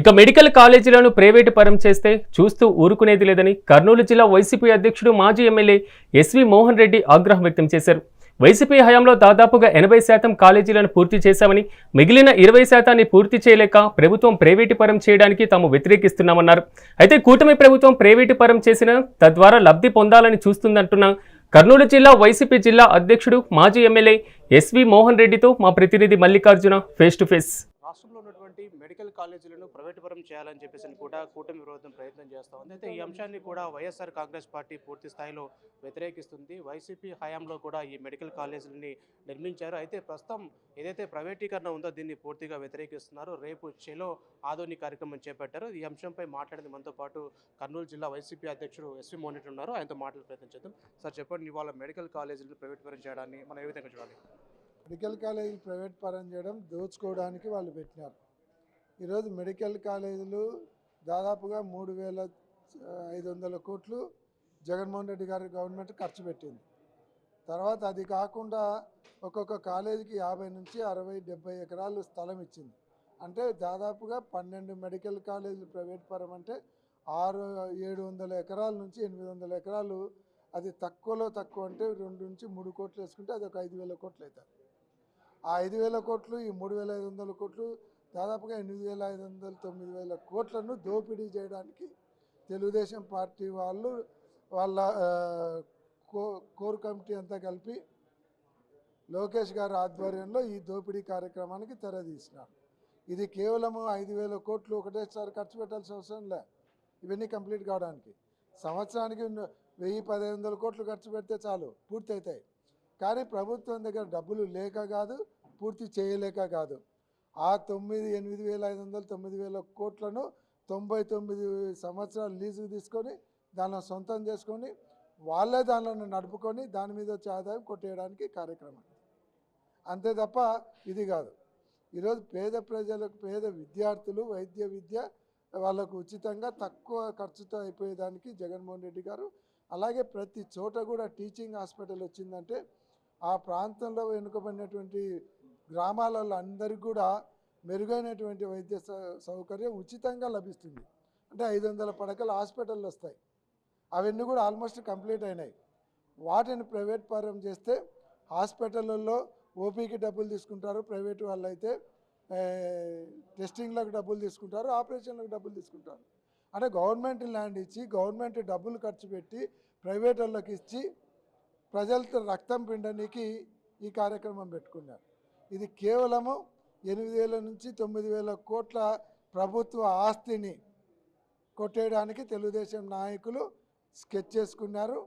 ఇక medical కాలేజీలను private పరం చేస్తే చూస్తూ ఊరుకునేది లేదని కర్నూలు జిల్లా వైసీపీ అధ్యక్షుడు మాజీ ఎమ్మెల్యే ఎస్వి మోహన్ రెడ్డి ఆగ్రహం వ్యక్తం చేశారు. వైసీపీ హయాంలో దాదాపుగా ఎనభై శాతం కాలేజీలను పూర్తి చేశామని మిగిలిన ఇరవై శాతాన్ని పూర్తి చేయలేక ప్రభుత్వం ప్రైవేటు పరం చేయడానికి తాము వ్యతిరేకిస్తున్నామన్నారు. అయితే కూటమి ప్రభుత్వం ప్రైవేటు పరం చేసిన తద్వారా లబ్ధి పొందాలని చూస్తుందంటున్న కర్నూలు జిల్లా వైసీపీ జిల్లా అధ్యక్షుడు మాజీ ఎమ్మెల్యే ఎస్వి మోహన్ రెడ్డితో మా ప్రతినిధి Mallikarjuna face to face. Medical కాలేజీలను ప్రైవేటుపరం చేయాలని చెప్పేసి కూడా కూటమి విరోధం ప్రయత్నం చేస్తూ ఉంది. అయితే ఈ అంశాన్ని కూడా వైఎస్ఆర్ కాంగ్రెస్ పార్టీ పూర్తి స్థాయిలో వ్యతిరేకిస్తుంది. వైసీపీ హయాంలో కూడా ఈ మెడికల్ కాలేజీలని నిర్మించారు. అయితే ప్రస్తుతం ఏదైతే ప్రైవేటీకరణ ఉందో దీన్ని పూర్తిగా వ్యతిరేకిస్తున్నారు. రేపు చెలో ఆధోని కార్యక్రమం చేపట్టారు. ఈ అంశంపై మాట్లాడింది మనతో పాటు కర్నూలు జిల్లా వైసీపీ అధ్యక్షుడు ఎస్వి మోనిట్ ఉన్నారు. ఆయనతో మాట్లాడే ప్రయత్నం చేద్దాం. సార్ చెప్పండి ఇవాళ మెడికల్ కాలేజీలను ప్రైవేటుపరం చేయడాన్ని మనం ఏ విధంగా చూడాలి? మెడికల్ కాలేజీలు ప్రైవేట్ పరం చేయడం దోచుకోవడానికి వాళ్ళు పెట్టినారు. ఈరోజు మెడికల్ కాలేజీలు దాదాపుగా మూడు వేల ఐదు వందల కోట్లు జగన్మోహన్ రెడ్డి గారి గవర్నమెంట్ ఖర్చు పెట్టింది. తర్వాత అది కాకుండా ఒక్కొక్క కాలేజీకి యాభై నుంచి అరవై డెబ్బై ఎకరాలు స్థలం ఇచ్చింది. అంటే దాదాపుగా పన్నెండు మెడికల్ కాలేజీలు ప్రైవేట్ పరం అంటే ఆరు ఏడు వందల ఎకరాల నుంచి ఎనిమిది వందల ఎకరాలు అది తక్కువలో తక్కువ అంటే రెండు నుంచి మూడు కోట్లు వేసుకుంటే అది ఒక ఐదు వేల కోట్లు అవుతుంది ఆ ఐదు వేల కోట్లు ఈ మూడు వేల ఐదు వందల కోట్లు దాదాపుగా ఎనిమిది వేల ఐదు వందల తొమ్మిది వేల కోట్లను దోపిడీ చేయడానికి తెలుగుదేశం పార్టీ వాళ్ళు వాళ్ళ కో కోర్ కమిటీ అంతా కలిపి లోకేష్ గారి ఆధ్వర్యంలో ఈ దోపిడీ కార్యక్రమానికి తెరదీసినారు ఇది కేవలము ఐదు వేల కోట్లు ఒకటేసారి ఖర్చు పెట్టాల్సిన అవసరం లే. ఇవన్నీ కంప్లీట్ కావడానికి. సంవత్సరానికి వెయ్యి పదిహేను వందల కోట్లు ఖర్చు పెడితే చాలు పూర్తి అవుతాయి కానీ ప్రభుత్వం దగ్గర డబ్బులు లేక కాదు పూర్తి చేయలేక కాదు. ఆ తొమ్మిది ఎనిమిది వేల ఐదు వందలు తొమ్మిది వేల కోట్లను తొంభై తొమ్మిది సంవత్సరాలు లీజుకు తీసుకొని దానిలో సొంతం చేసుకొని వాళ్ళే దానిలో నడుపుకొని దాని మీద వచ్చే ఆదాయం కొట్టేయడానికి కార్యక్రమం అంతే తప్ప ఇది కాదు. ఈరోజు పేద ప్రజలకు పేద విద్యార్థులు వైద్య విద్య వాళ్ళకు ఉచితంగా తక్కువ ఖర్చుతో అయిపోయేదానికి జగన్మోహన్ రెడ్డి గారు అలాగే ప్రతి చోట కూడా టీచింగ్ హాస్పిటల్ వచ్చిందంటే ఆ ప్రాంతంలో వెనుకబడినటువంటి గ్రామాలలో అందరికీ కూడా మెరుగైనటువంటి వైద్య సౌ- సౌకర్యం ఉచితంగా లభిస్తుంది. అంటే ఐదు వందల పడకల హాస్పిటళ్ళు వస్తాయి. అవన్నీ కూడా ఆల్మోస్ట్ కంప్లీట్ అయినాయి. వాటిని ప్రైవేట్ పరం చేస్తే హాస్పిటళ్ళల్లో ఓపీకి డబ్బులు తీసుకుంటారు. ప్రైవేట్ వాళ్ళు అయితే టెస్టింగ్లకు డబ్బులు తీసుకుంటారు. ఆపరేషన్లకు డబ్బులు తీసుకుంటారు. అంటే గవర్నమెంట్ ల్యాండ్ ఇచ్చి గవర్నమెంట్ డబ్బులు ఖర్చు పెట్టి ప్రైవేట్ వాళ్ళకి ఇచ్చి ప్రజలతో రక్తం పిండడానికి ఈ కార్యక్రమం పెట్టుకున్నారు. ఇది కేవలము ఎనిమిది వేల నుంచి తొమ్మిది వేల కోట్ల ప్రభుత్వ ఆస్తిని కొట్టేయడానికి తెలుగుదేశం నాయకులు స్కెచ్ చేసుకున్నారు.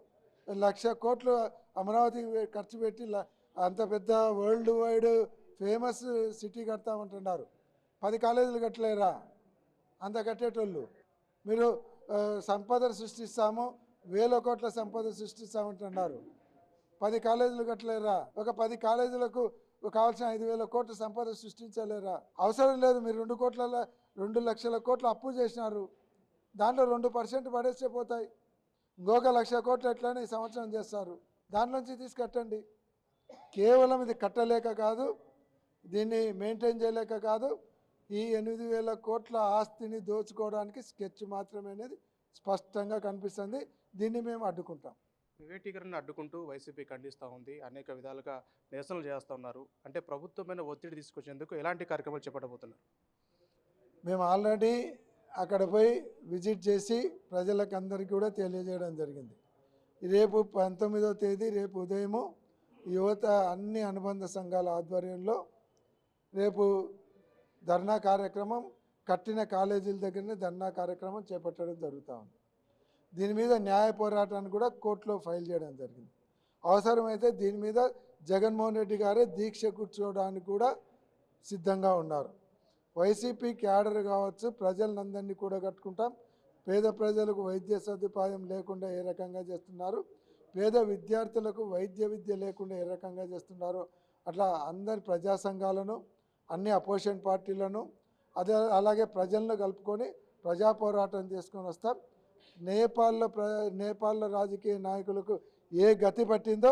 లక్ష కోట్లు అమరావతి ఖర్చు పెట్టి అంత పెద్ద వరల్డ్ వైడ్ ఫేమస్ సిటీ కడతామంటున్నారు. పది కాలేజీలు కట్టలేరా? అంత కట్టేటోళ్ళు. మీరు సంపద సృష్టిస్తాము వేల కోట్ల సంపద సృష్టిస్తామంటున్నారు. పది కాలేజీలు కట్టలేరా? ఒక పది కాలేజీలకు కావాల్సిన ఐదు వేల కోట్ల సంపద సృష్టించలేరా? అవసరం లేదు మీరు రెండు కోట్ల రెండు లక్షల కోట్ల అప్పు చేసినారు. దాంట్లో రెండు పర్సెంట్ పడేస్తే పోతాయి. ఇంకొక లక్ష కోట్లు ఎట్లనే ఈ సంవత్సరం చేస్తారు. దాంట్లోంచి తీసి కట్టండి కేవలం ఇది కట్టలేక కాదు దీన్ని మెయింటైన్ చేయలేక కాదు ఈ ఎనిమిది వేల కోట్ల ఆస్తిని దోచుకోవడానికి స్కెచ్ మాత్రమే అనేది స్పష్టంగా కనిపిస్తుంది. దీన్ని మేము అడ్డుకుంటాం. వివేటీకరణను అడ్డుకుంటూ వైసీపీ ఖండిస్తూ ఉంది. అనేక విధాలుగా నిరసనలు చేస్తూ ఉన్నారు. అంటే ప్రభుత్వమైన ఒత్తిడి తీసుకొచ్చేందుకు ఎలాంటి కార్యక్రమాలు చేపట్టబోతున్నారు? మేము ఆల్రెడీ అక్కడ పోయి విజిట్ చేసి ప్రజలకు అందరికీ కూడా తెలియజేయడం జరిగింది. రేపు పంతొమ్మిదవ తేదీ రేపు ఉదయము యువత అన్ని అనుబంధ సంఘాల ఆధ్వర్యంలో రేపు ధర్నా కార్యక్రమం కట్టిన కాలేజీల దగ్గరనే ధర్నా కార్యక్రమం చేపట్టడం జరుగుతూ ఉంది. దీని మీద న్యాయ పోరాటాన్ని కూడా కోర్టులో ఫైల్ చేయడం జరిగింది. అవసరమైతే దీని మీద జగన్మోహన్ రెడ్డి గారే దీక్ష కూర్చోవడానికి కూడా సిద్ధంగా ఉన్నారు. వైసీపీ క్యాడర్ కావచ్చు ప్రజలందరినీ కూడా కట్టుకుంటాం. పేద ప్రజలకు వైద్య సదుపాయం లేకుండా ఏ రకంగా చేస్తున్నారు? పేద విద్యార్థులకు వైద్య విద్య లేకుండా ఏ రకంగా చేస్తున్నారు? అట్లా అందరి ప్రజా సంఘాలను అన్ని అపోజిషన్ పార్టీలను అదే అలాగే ప్రజలను కలుపుకొని ప్రజా పోరాటం చేసుకొని వస్తాం. నేపాల్లో ప్ర నేపాల్లో రాజకీయ నాయకులకు ఏ గతి పట్టిందో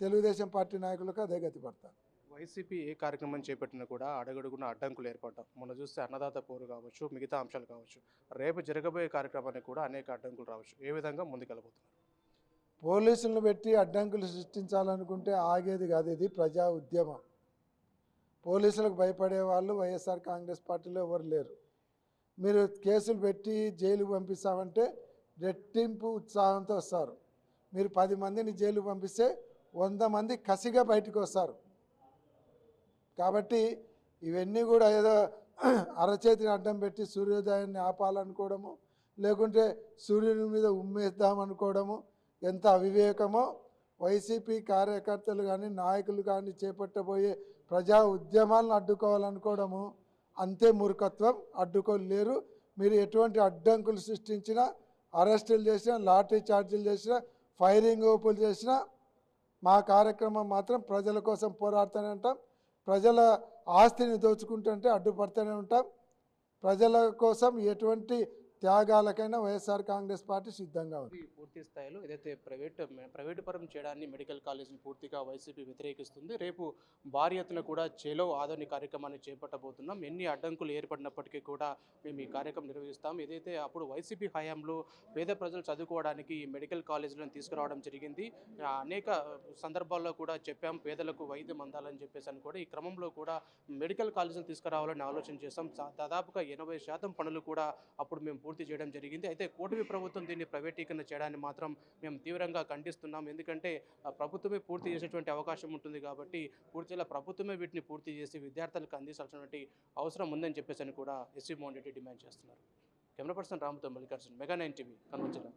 తెలుగుదేశం పార్టీ నాయకులకు అదే గతి పడతారు. వైసీపీ ఏ కార్యక్రమం చేపట్టినా కూడా అడగడుగున అడ్డంకులు ఏర్పడ్డాం మొన్న చూస్తే అన్నదాత పోరు కావచ్చు మిగతా అంశాలు కావచ్చు రేపు జరగబోయే కార్యక్రమానికి కూడా అనేక అడ్డంకులు రావచ్చు. ఏ విధంగా ముందుకెళ్ళబోతున్నారు? పోలీసులను పెట్టి అడ్డంకులు సృష్టించాలనుకుంటే ఆగేది కాదు ఇది ప్రజా ఉద్యమం. పోలీసులకు భయపడే వాళ్ళు వైఎస్ఆర్ కాంగ్రెస్ పార్టీలో ఎవరు లేరు. మీరు కేసులు పెట్టి జైలుకు పంపిస్తామంటే రెట్టింపు ఉత్సాహంతో వస్తారు. మీరు పది మందిని జైలు పంపిస్తే వంద మంది కసిగా బయటకు వస్తారు. కాబట్టి ఇవన్నీ కూడా ఏదో అరచేతిని అడ్డం పెట్టి సూర్యోదయాన్ని ఆపాలనుకోవడము లేకుంటే సూర్యుని మీద ఉమ్మేద్దామనుకోవడము ఎంత అవివేకమో వైసీపీ కార్యకర్తలు కానీ నాయకులు కానీ చేపట్టబోయే ప్రజా ఉద్యమాలను అడ్డుకోవాలనుకోవడము అంతే మూర్ఖత్వం అడ్డుకోలేరు. మీరు ఎటువంటి అడ్డంకులు సృష్టించినా అరెస్టులు చేసినా లాటరీ ఛార్జీలు చేసినా ఫైరింగ్ ఓపులు చేసినా మా కార్యక్రమం మాత్రం ప్రజల కోసం పోరాడుతూనే ఉంటాం. ప్రజల ఆస్తిని దోచుకుంటుంటే అడ్డుపడుతూనే ఉంటాం. ప్రజల కోసం ఎటువంటి త్యాగాలకైనా వైఎస్ఆర్ కాంగ్రెస్ పార్టీ సిద్ధంగా ఉంది. పూర్తి స్థాయిలో ఏదైతే ప్రైవేట్ ప్రైవేటు పరం చేయడాన్ని మెడికల్ కాలేజీని పూర్తిగా వైసీపీ వ్యతిరేకిస్తుంది. రేపు భారీ ఎత్తున కూడా చేలో ఆదోని కార్యక్రమాన్ని చేపట్టబోతున్నాం. ఎన్ని అడ్డంకులు ఏర్పడినప్పటికీ కూడా మేము ఈ కార్యక్రమం నిర్వహిస్తాం. ఏదైతే అప్పుడు వైసీపీ హయాంలో పేద ప్రజలు చదువుకోవడానికి ఈ మెడికల్ కాలేజీలను తీసుకురావడం జరిగింది. అనేక సందర్భాల్లో కూడా చెప్పాం పేదలకు వైద్యం అందాలని చెప్పేసి అని కూడా ఈ క్రమంలో కూడా మెడికల్ కాలేజీలు తీసుకురావాలని ఆలోచన చేస్తాం దాదాపుగా ఎనభై శాతం పనులు కూడా అప్పుడు మేము పూర్తి చేయడం జరిగింది. అయితే కూటమి ప్రభుత్వం దీన్ని ప్రైవేటీకరణ చేయడాన్ని మాత్రం మేము తీవ్రంగా ఖండిస్తున్నాం. ఎందుకంటే ప్రభుత్వమే పూర్తి చేసేటువంటి అవకాశం ఉంటుంది కాబట్టి పూర్తిగా ప్రభుత్వమే వీటిని పూర్తి చేసి విద్యార్థులకు అందించాల్సినటువంటి అవసరం ఉందని చెప్పేసి అని కూడా ఎస్సీ మోహన్ రెడ్డి డిమాండ్ చేస్తున్నారు. Camera person రామతో Mallikarjun mega nine TV Kurnool జిల్లా